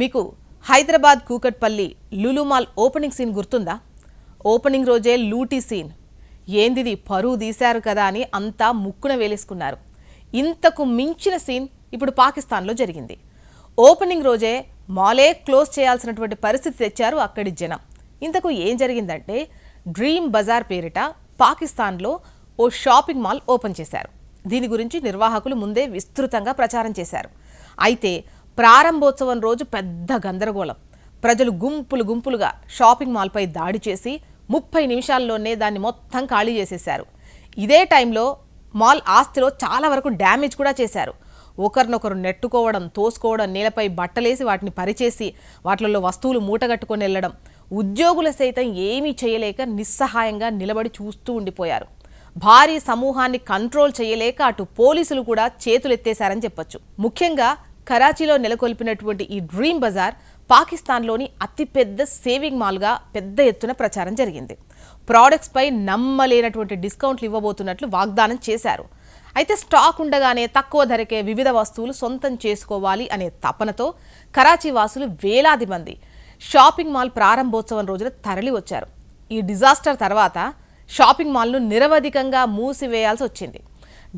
మీకు Hyderabad Kukatpally లులుమాల్ opening scene గుర్తుందా? Opening రోజే లూటీ సీన్. ఏందిది పరువు తీశారు కదా అని అంతా ముక్కున వేలేసుకున్నారు. ఇంతకు మించిన సీన్ ఇప్పుడు పాకిస్తాన్లో జరిగింది. ఓపెనింగ్ రోజే మాలే క్లోజ్ చేయాల్సినటువంటి పరిస్థితి తెచ్చారు అక్కడి జనం. ఇంతకు ఏం జరిగిందంటే డ్రీమ్ బజార్ పేరిట పాకిస్తాన్లో ఓ షాపింగ్ మాల్ ఓపెన్ చేశారు. దీని గురించి నిర్వాహకులు ముందే విస్తృతంగా ప్రచారం చేశారు. అయితే ప్రారంభోత్సవం రోజు పెద్ద గందరగోళం. ప్రజలు గుంపులు గుంపులుగా షాపింగ్ మాల్పై దాడి చేసి ముప్పై నిమిషాల్లోనే దాన్ని మొత్తం ఖాళీ చేసేశారు. ఇదే టైంలో మాల్ ఆస్తిలో చాలా వరకు డ్యామేజ్ కూడా చేశారు. ఒకరినొకరు నెట్టుకోవడం తోసుకోవడం నేలపై బట్టలేసి వాటిని పరిచేసి వాటిల్లో వస్తువులు మూటగట్టుకొని వెళ్ళడం ఉద్యోగుల సైతం ఏమీ చేయలేక నిస్సహాయంగా నిలబడి చూస్తూ ఉండిపోయారు. భారీ సమూహాన్ని కంట్రోల్ చేయలేక అటు పోలీసులు కూడా చేతులెత్తేశారని చెప్పొచ్చు. ముఖ్యంగా కరాచీలో నెలకొల్పినటువంటి ఈ డ్రీమ్ బజార్ పాకిస్తాన్లోని అతిపెద్ద సేవింగ్ మాల్గా పెద్ద ఎత్తున ప్రచారం జరిగింది. ప్రోడక్ట్స్పై నమ్మలేనటువంటి డిస్కౌంట్లు ఇవ్వబోతున్నట్లు వాగ్దానం చేశారు. అయితే స్టాక్ ఉండగానే తక్కువ ధరకే వివిధ వస్తువులు సొంతం చేసుకోవాలి అనే తపనతో కరాచీ వాసులు వేలాది మంది షాపింగ్ మాల్ ప్రారంభోత్సవం రోజున తరలి వచ్చారు. ఈ డిజాస్టర్ తర్వాత షాపింగ్ మాల్ను నిరవధికంగా మూసివేయాల్సి వచ్చింది.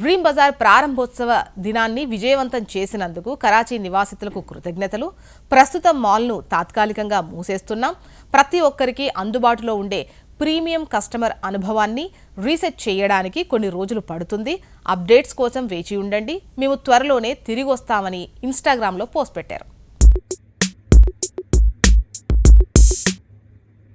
డ్రీమ్ బజార్ ప్రారంభోత్సవ దినాన్ని విజయవంతం చేసినందుకు కరాచీ నివాసితులకు కృతజ్ఞతలు. ప్రస్తుతం మాల్ను తాత్కాలికంగా మూసేస్తున్నాం. ప్రతి ఒక్కరికి అందుబాటులో ఉండే ప్రీమియం కస్టమర్ అనుభవాన్ని రీసెట్ చేయడానికి కొన్ని రోజులు పడుతుంది. అప్డేట్స్ కోసం వేచి ఉండండి. మేము త్వరలోనే తిరిగి వస్తామని ఇన్స్టాగ్రామ్లో పోస్ట్ పెట్టారు.